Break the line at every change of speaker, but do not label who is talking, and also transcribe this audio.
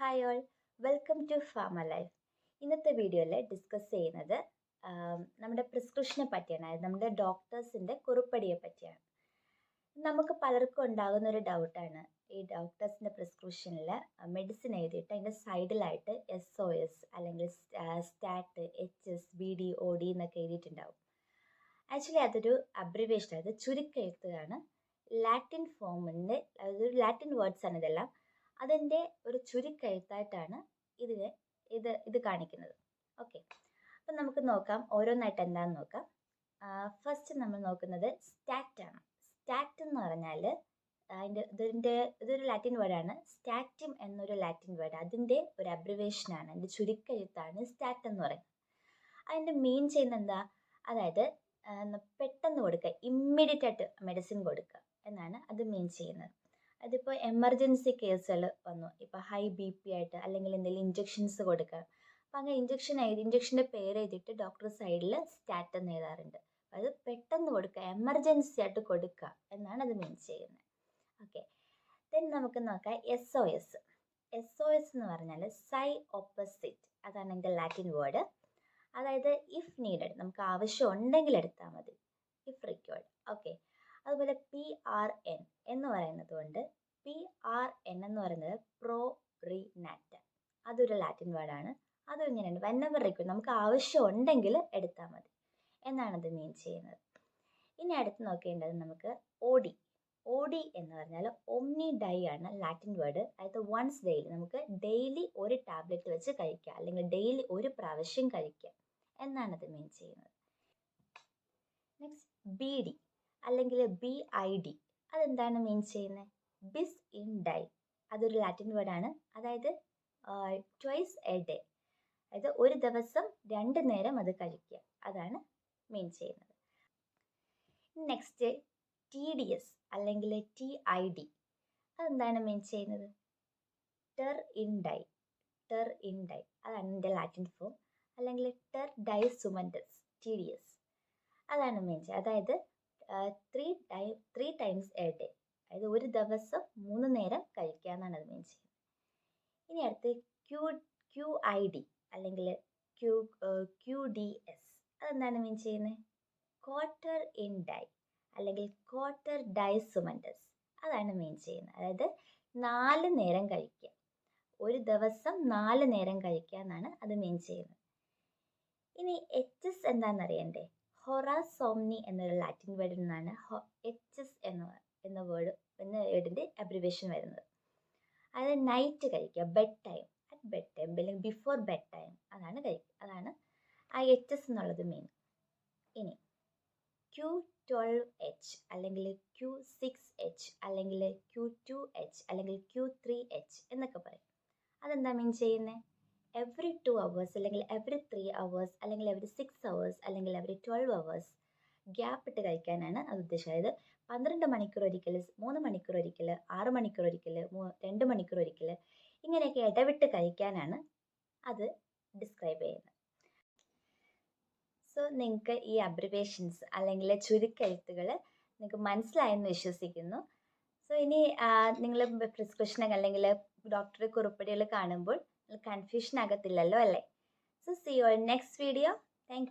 Hi all welcome to pharma life ഇന്നത്തെ വീഡിയോയിൽ discuss ചെയ്യുന്നത് നമ്മുടെ പ്രിസ്ക്രിപ്ഷനെ പറ്റിയാണ് അതായത് നമ്മുടെ ഡോക്ടേഴ്സിന്റെ കുറിപ്പടിയെ പറ്റിയാണ്. നമുക്ക് പലർക്കും ഉണ്ടാകുന്ന ഒരു ഡൗട്ടാണ് ഈ ഡോക്ടേഴ്സിന്റെ പ്രിസ്ക്രിപ്ഷനിൽ മെഡിസിൻ എഴുതിയിട്ട് അതിന്റെ സൈഡിലായിട്ട് എസ് ഒ എസ് അല്ലെങ്കിൽ stat H S B D O D എന്നൊക്കെ എഴുതിയിട്ടുണ്ടാവും. ആക്ച്വലി അതൊരു അബ്രിവേഷൻ അതായത് ചുരുക്കെഴുത്തുകയാണ് ലാറ്റിൻ ഫോമിന്റെ അതൊരു ലാറ്റിൻ വേർഡ്സ് ആണ് ഇതെല്ലാം. അതിന്റെ ഒരു ചുരുക്കെഴുത്തായിട്ടാണ് ഇതിനെ ഇത് ഇത് കാണിക്കുന്നത്. ഓക്കെ. അപ്പം നമുക്ക് നോക്കാം ഓരോന്നായിട്ട് എന്താണെന്ന് നോക്കാം. ഫസ്റ്റ് നമ്മൾ നോക്കുന്നത് സ്റ്റാറ്റ് ആണ്. സ്റ്റാറ്റ് എന്ന് പറഞ്ഞാൽ അതിന്റെ ഇതിന്റെ ഇതൊരു ലാറ്റിൻ വേർഡാണ് സ്റ്റാറ്റിം എന്നൊരു ലാറ്റിൻ വേർഡ് അതിന്റെ ഒരു അബ്രിവേഷനാണ് അതിന്റെ ചുരുക്കെഴുത്താണ് സ്റ്റാറ്റ് എന്ന് പറയുന്നത്. അതിന്റെ മീൻ ചെയ്യുന്ന എന്താ? അതായത് പെട്ടെന്ന് കൊടുക്കുക ഇമ്മീഡിയറ്റ് ആയിട്ട് മെഡിസിൻ കൊടുക്കുക എന്നാണ് അത് മീൻ ചെയ്യുന്നത്. അതിപ്പോൾ എമർജൻസി കേസുകൾ വന്നു. ഇപ്പോൾ ഹൈ ബി പി ആയിട്ട് അല്ലെങ്കിൽ എന്തെങ്കിലും ഇഞ്ചെക്ഷൻസ് കൊടുക്കുക അപ്പം അങ്ങനെ ഇഞ്ചെക്ഷൻ എഴുതി ഇഞ്ചെക്ഷന്റെ പേര് എഴുതിയിട്ട് ഡോക്ടർ സൈഡിൽ സ്റ്റാറ്റ് എഴുതാറുണ്ട്. അത് പെട്ടെന്ന് കൊടുക്കുക എമർജൻസി ആയിട്ട് കൊടുക്കുക എന്നാണ് അത് മീൻസ് ചെയ്യുന്നത്. ഓക്കെ ദെൻ നമുക്ക് നോക്കാം S O S S O S എന്ന് പറഞ്ഞാൽ സൈ ഓപ്പോസിറ്റ് അതാണ് എന്റെ ലാറ്റിൻ വേർഡ് അതായത് ഇഫ് നീഡഡ് നമുക്ക് ആവശ്യം ഉണ്ടെങ്കിൽ എടുത്താൽ മതി. ഇഫ് റിക്വേർഡ് ഓക്കെ അതുപോലെ പി ആർ എൻ എന്ന് പറയുന്നത് കൊണ്ട് പി ആർ എൻ എന്ന് പറയുന്നത് പ്രോ റി നാറ്റ അതൊരു ലാറ്റിൻ വേർഡാണ് അതും ഇങ്ങനെയുണ്ട്. വെന്നവർ റിക്വയർഡ് നമുക്ക് ആവശ്യം ഉണ്ടെങ്കിൽ എടുത്താൽ മതി. എന്നാണ് അത് മീൻ ചെയ്യുന്നത്. ഇനി അടുത്ത് നോക്കേണ്ടത് നമുക്ക് ഓഡി ഓഡി എന്ന് പറഞ്ഞാൽ ഒമ്നി ഡൈ ആണ് ലാറ്റിൻ വേർഡ് അതായത് വൺസ് ഡെയിലി നമുക്ക് ഡെയിലി ഒരു ടാബ്ലറ്റ് വെച്ച് കഴിക്കുക അല്ലെങ്കിൽ ഡെയിലി ഒരു പ്രാവശ്യം കഴിക്കുക എന്നാണ് അത് മീൻ ചെയ്യുന്നത്. നെക്സ്റ്റ് ഡി അല്ലെങ്കിൽ ബി ഐ ഡി അതെന്താണ് മീൻ ചെയ്യുന്നത് ബിസ് ഇൻ ഡൈ അതൊരു ലാറ്റിൻ വേർഡാണ് അതായത് ട്വൈസ് എ ഡേ അതായത് ഒരു ദിവസം രണ്ട് നേരം അത് കഴിക്കുക. അതാണ് മീൻ ചെയ്യുന്നത്. നെക്സ്റ്റ് ടി ഡി എസ് അല്ലെങ്കിൽ ടി ഐ ഡി അതെന്താണ് മീൻ ചെയ്യുന്നത്? Ter in die ter in die അതാണ് എന്റെ ലാറ്റിൻ ഫോം അല്ലെങ്കിൽ ter die sumendus T D S അതാണ് മീൻ ചെയ്യുന്നത്. അതായത് three time three times a day അതായത് ഒരു ദിവസം മൂന്ന് നേരം കഴിക്കുക എന്നാണ് അത് മീൻ ചെയ്യുന്നത്. ഇനി അടുത്ത് ക്യൂ ക്യു ഐ ഡി അല്ലെങ്കിൽ ക്യൂ ക്യു ഡി എസ് അതെന്താണ് മീൻ ചെയ്യുന്നത്? ക്വാർട്ടർ ഇൻ ഡൈ അല്ലെങ്കിൽ ക്വാർട്ടർ ഡൈ സുമന്റസ് അതാണ് മീൻ ചെയ്യുന്നത്. അതായത് നാല് നേരം കഴിക്കുക. ഒരു ദിവസം നാല് നേരം കഴിക്കുക എന്നാണ് അത് മീൻ ചെയ്യുന്നത്. ഇനി എച്ച് എസ് എന്താണെന്ന് അറിയണ്ടേ? ഹൊറാസോംനി എന്നൊരു ലാറ്റിൻ വേർഡിൽ നിന്നാണ് എച്ച് എസ് എന്ന എന്ന വേർഡ് എന്ന വേർഡിന്റെ അബ്രിവേഷൻ വരുന്നത്. അതായത് നൈറ്റ് കഴിക്കുക bed time at bed time അല്ലെങ്കിൽ ബിഫോർ ബെഡ് ടൈം അതാണ് കഴിക്കുക അതാണ് ആ എച്ച് എസ് എന്നുള്ളത് മെയിൻ ഇനി ക്യു ട്വൽവ് എച്ച് അല്ലെങ്കിൽ ക്യു സിക്സ് എച്ച് അല്ലെങ്കിൽ ക്യു ടു എച്ച് അല്ലെങ്കിൽ ക്യു ത്രീ എച്ച് എന്നൊക്കെ പറയും. അതെന്താ മീൻ ചെയ്യുന്നത് എവറി ടു അവേഴ്സ് അല്ലെങ്കിൽ എവറി ത്രീ അവേഴ്സ് അല്ലെങ്കിൽ എവറി സിക്സ് അവേഴ്സ് അല്ലെങ്കിൽ എവറി ട്വൽവ് അവേഴ്സ് ഗ്യാപ്പ് ഇട്ട് കഴിക്കാനാണ് അത് ഉദ്ദേശിച്ചത്. അതായത് പന്ത്രണ്ട് മണിക്കൂർ ഒരിക്കൽ മൂന്ന് മണിക്കൂർ ഒരിക്കൽ ആറ് മണിക്കൂർ ഒരിക്കൽ രണ്ട് മണിക്കൂർ ഒരിക്കൽ ഇങ്ങനെയൊക്കെ ഇടവിട്ട് കഴിക്കാനാണ് അത് ഡിസ്ക്രൈബ് ചെയ്യുന്നത്. സോ നിങ്ങൾക്ക് ഈ അബ്രിവേഷൻസ് അല്ലെങ്കിൽ ചുരുക്കെഴുത്തുകൾ നിങ്ങൾക്ക് മനസ്സിലായെന്ന് വിശ്വസിക്കുന്നു. സോ ഇനി നിങ്ങൾ പ്രിസ്ക്രിപ്ഷൻ അല്ലെങ്കിൽ ഡോക്ടറെ കുറിപ്പടികൾ കാണുമ്പോൾ കൺഫ്യൂഷൻ ആകത്തില്ലല്ലോ അല്ലേ? So see your next video thank